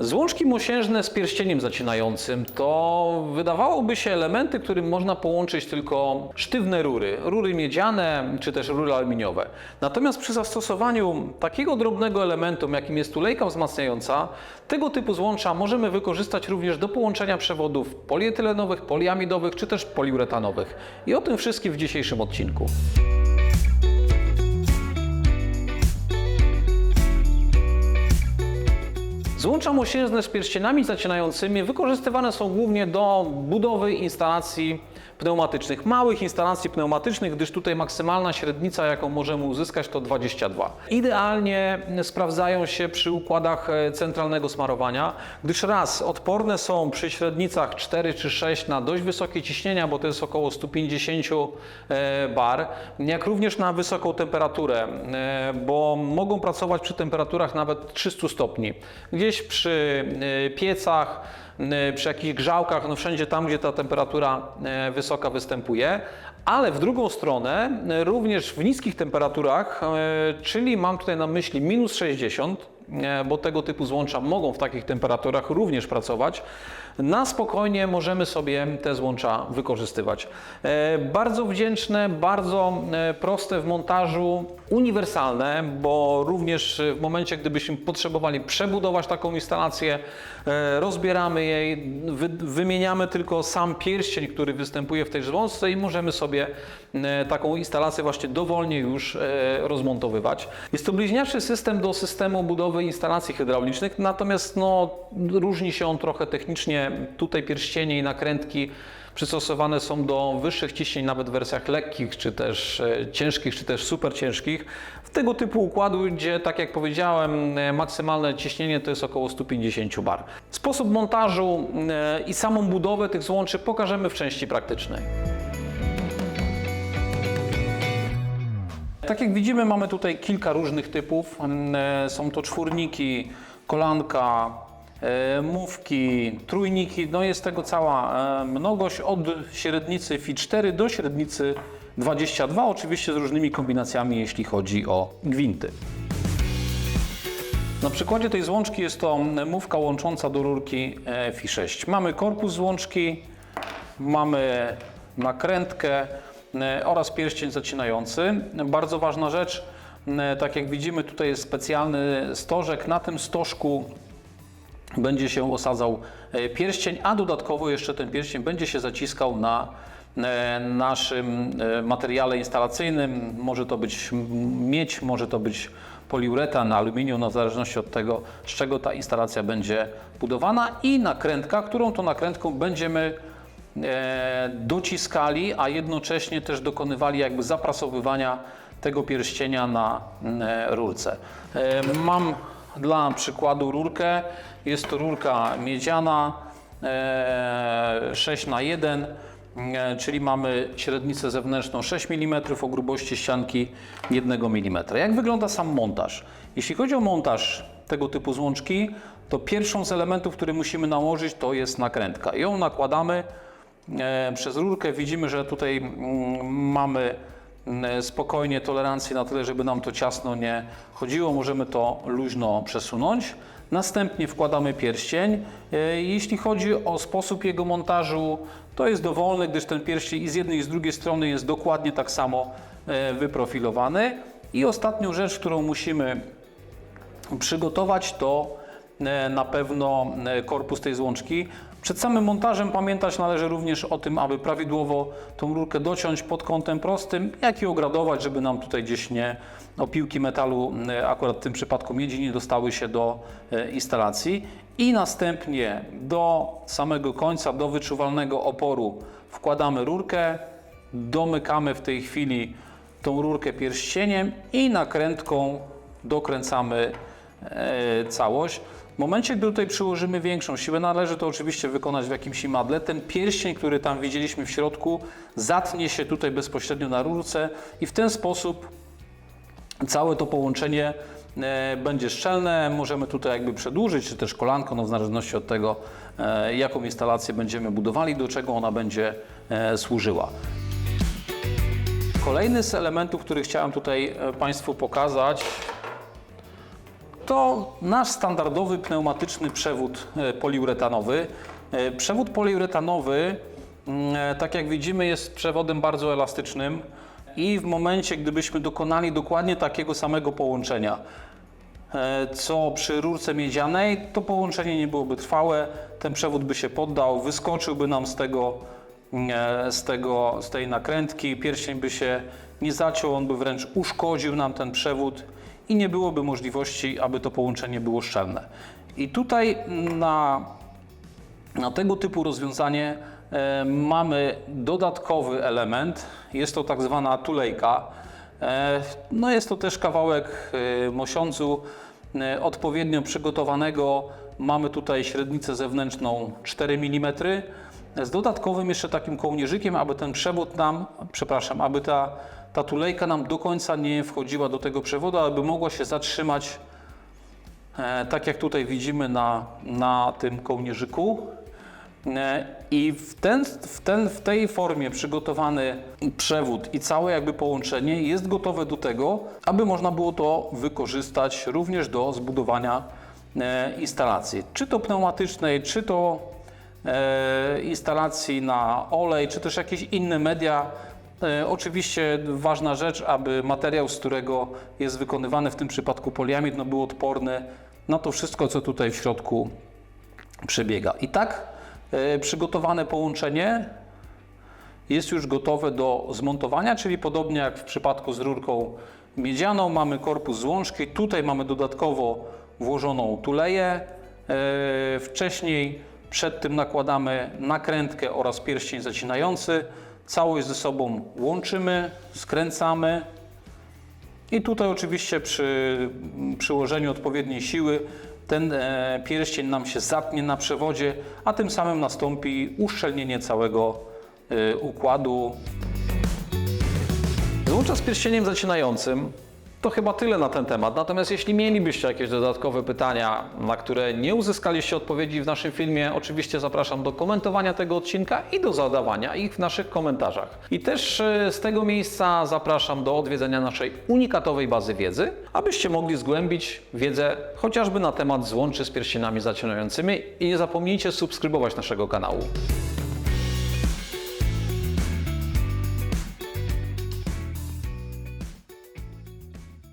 Złączki mosiężne z pierścieniem zacinającym to wydawałoby się elementy, którym można połączyć tylko sztywne rury, rury miedziane czy też rury aluminiowe. Natomiast przy zastosowaniu takiego drobnego elementu, jakim jest tulejka wzmacniająca, tego typu złącza możemy wykorzystać również do połączenia przewodów polietylenowych, poliamidowych czy też poliuretanowych. I o tym wszystkim w dzisiejszym odcinku. Złącza mosiężne z pierścieniami zacinającymi wykorzystywane są głównie do budowy instalacji pneumatycznych, małych instalacji pneumatycznych, gdyż tutaj maksymalna średnica, jaką możemy uzyskać, to 22. Idealnie sprawdzają się przy układach e, centralnego smarowania, gdyż raz odporne są przy średnicach 4 czy 6 na dość wysokie ciśnienia, bo to jest około 150 e, bar, jak również na wysoką temperaturę, e, bo mogą pracować przy temperaturach nawet 300 stopni. Gdzieś przy e, piecach, e, przy jakichś grzałkach, no wszędzie tam, gdzie ta temperatura e, wysoka występuje, ale w drugą stronę również w niskich temperaturach, czyli mam tutaj na myśli minus 60, e, bo tego typu złącza mogą w takich temperaturach również pracować, na spokojnie możemy sobie te złącza wykorzystywać. E, Bardzo wdzięczne, bardzo e, proste w montażu, uniwersalne, bo również w momencie, gdybyśmy potrzebowali przebudować taką instalację, e, rozbieramy jej, wy, wymieniamy tylko sam pierścień, który występuje w tej złączce i możemy sobie taką instalację właśnie dowolnie już rozmontowywać. Jest to bliźniaczy system do systemu budowy instalacji hydraulicznych, natomiast no, różni się on trochę technicznie. Tutaj pierścienie i nakrętki przystosowane są do wyższych ciśnień, nawet w wersjach lekkich, czy też e, ciężkich, czy też super ciężkich. W tego typu układu, gdzie tak jak powiedziałem, e, maksymalne ciśnienie to jest około 150 bar. Sposób montażu e, i samą budowę tych złączy pokażemy w części praktycznej. Tak jak widzimy, mamy tutaj kilka różnych typów. E, Są to czwórniki, kolanka, mówki, trójniki. No jest tego cała e, mnogość od średnicy Fi4 do średnicy 22, oczywiście z różnymi kombinacjami, jeśli chodzi o gwinty. Na przykładzie tej złączki jest to mówka łącząca do rurki e, Fi6. Mamy korpus złączki, mamy nakrętkę e, oraz pierścień zacinający. Bardzo ważna rzecz, e, tak jak widzimy tutaj jest specjalny stożek. Na tym stożku będzie się osadzał e, pierścień, a dodatkowo jeszcze ten pierścień będzie się zaciskał na e, naszym e, materiale instalacyjnym. Może to być miedź, może to być poliuretan, aluminium, no w zależności od tego, z czego ta instalacja będzie budowana i nakrętka, którą to nakrętką będziemy dociskali, a jednocześnie też dokonywali jakby zaprasowywania tego pierścienia na rurce. Mam dla przykładu rurkę. Jest to rurka miedziana e, 6 na 1 e, czyli mamy średnicę zewnętrzną 6 mm o grubości ścianki 1 mm. Jak wygląda sam montaż? Jeśli chodzi o montaż tego typu złączki, to pierwszą z elementów, który musimy nałożyć, to jest nakrętka. Ją nakładamy e, przez rurkę. Widzimy, że tutaj mm, mamy spokojnie tolerancję na tyle, żeby nam to ciasno nie chodziło. Możemy to luźno przesunąć. Następnie wkładamy pierścień. E, Jeśli chodzi o sposób jego montażu, to jest dowolny, gdyż ten pierścień i z jednej i z drugiej strony jest dokładnie tak samo e, wyprofilowany. I ostatnią rzecz, którą musimy przygotować, to e, na pewno e, korpus tej złączki. Przed samym montażem pamiętać należy również o tym, aby prawidłowo tą rurkę dociąć pod kątem prostym, jak i ogradować, żeby nam tutaj gdzieś nie opiłki metalu, e, akurat w tym przypadku miedzi, nie dostały się do e, instalacji. I następnie do samego końca, do wyczuwalnego oporu wkładamy rurkę, domykamy w tej chwili tą rurkę pierścieniem i nakrętką dokręcamy e, całość. W momencie, gdy tutaj przyłożymy większą siłę, należy to oczywiście wykonać w jakimś imadle. Ten pierścień, który tam widzieliśmy w środku, zatnie się tutaj bezpośrednio na rurce i w ten sposób całe to połączenie e, będzie szczelne. Możemy tutaj jakby przedłużyć, czy też kolanko, no w zależności od tego, e, jaką instalację będziemy budowali, do czego ona będzie e, służyła. Kolejny z elementów, który chciałem tutaj Państwu pokazać, to nasz standardowy pneumatyczny przewód e, poliuretanowy. E, Przewód poliuretanowy, mm, e, tak jak widzimy, jest przewodem bardzo elastycznym i w momencie, gdybyśmy dokonali dokładnie takiego samego połączenia, co przy rurce miedzianej, to połączenie nie byłoby trwałe, ten przewód by się poddał, wyskoczyłby nam z tego, e, z tego, z tej nakrętki, pierścień by się nie zaciął, on by wręcz uszkodził nam ten przewód i nie byłoby możliwości, aby to połączenie było szczelne. I tutaj na na tego typu rozwiązanie e, mamy dodatkowy element, jest to tak zwana tulejka. E, no jest to też kawałek e, mosiądzu e, odpowiednio przygotowanego. Mamy tutaj średnicę zewnętrzną 4 mm z dodatkowym jeszcze takim kołnierzykiem, aby ten przewód nam, przepraszam, aby ta, ta tulejka nam do końca nie wchodziła do tego przewodu, aby mogła się zatrzymać E, tak jak tutaj widzimy na, na tym kołnierzyku. E, I w, ten, w, ten, w tej formie przygotowany przewód i całe jakby połączenie jest gotowe do tego, aby można było to wykorzystać również do zbudowania e, instalacji. Czy to pneumatycznej, czy to e, instalacji na olej, czy też jakieś inne media. E, Oczywiście ważna rzecz, aby materiał, z którego jest wykonywany w tym przypadku poliamid, no, był odporny na to wszystko, co tutaj w środku przebiega. I tak e, przygotowane połączenie jest już gotowe do zmontowania, czyli podobnie jak w przypadku z rurką miedzianą, mamy korpus złączki, tutaj mamy dodatkowo włożoną tuleję. E, Wcześniej przed tym nakładamy nakrętkę oraz pierścień zacinający. Całość ze sobą łączymy, skręcamy i tutaj oczywiście przy przyłożeniu odpowiedniej siły ten e, pierścień nam się zapnie na przewodzie, a tym samym nastąpi uszczelnienie całego e, układu. Złącza z pierścieniem zacinającym to chyba tyle na ten temat. Natomiast jeśli mielibyście jakieś dodatkowe pytania, na które nie uzyskaliście odpowiedzi w naszym filmie, oczywiście zapraszam do komentowania tego odcinka i do zadawania ich w naszych komentarzach. I też e, z tego miejsca zapraszam do odwiedzenia naszej unikatowej bazy wiedzy, abyście mogli zgłębić wiedzę chociażby na temat złączy z pierścieniami zacinającymi i nie zapomnijcie subskrybować naszego kanału.